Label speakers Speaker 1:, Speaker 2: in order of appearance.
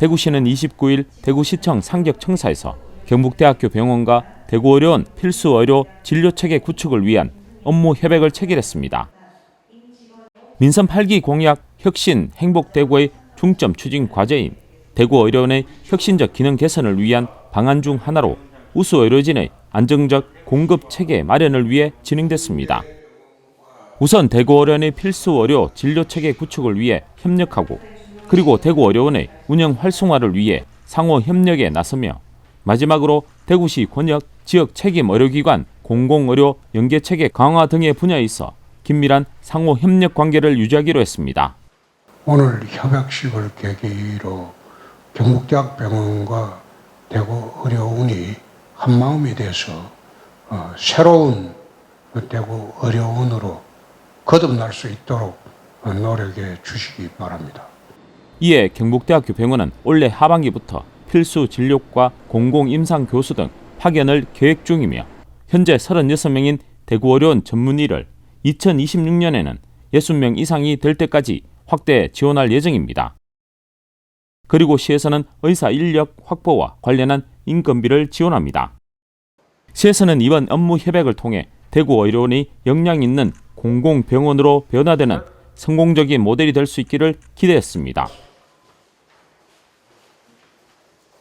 Speaker 1: 대구시는 29일 대구시청 상격청사에서 경북대학교 병원과 대구의료원 필수 의료 진료체계 구축을 위한 업무 협약을 체결했습니다. 민선 8기 공약 혁신 행복 대구의 중점 추진 과제인 대구의료원의 혁신적 기능 개선을 위한 방안 중 하나로 우수 의료진의 안정적 공급 체계 마련을 위해 진행됐습니다. 우선 대구의료원의 필수 의료 진료 체계 구축을 위해 협력하고 그리고 대구의료원의 운영 활성화를 위해 상호 협력에 나서며 마지막으로 대구시 권역 지역 책임 의료기관 공공의료 연계 체계 강화 등의 분야에 있어 긴밀한 상호 협력 관계를 유지하기로 했습니다.
Speaker 2: 오늘 협약식을 계기로 경북대학병원과 대구 의료원이 한 마음이 돼서 어, 새로운 그 대구 의료원으로 거듭날 수 있도록 어, 노력해 주시기 바랍니다.
Speaker 1: 이에 경북대학교 병원은 올해 하반기부터 필수 진료과 공공임상 교수 등 파견을 계획 중이며 현재 36명인 대구의료원 전문의를 2026년에는 60명 이상이 될 때까지 확대 지원할 예정입니다. 그리고 시에서는 의사 인력 확보와 관련한 인건비를 지원합니다. 시에서는 이번 업무 협약을 통해 대구 의료원이 역량 있는 공공병원으로 변화되는 성공적인 모델이 될 수 있기를 기대했습니다.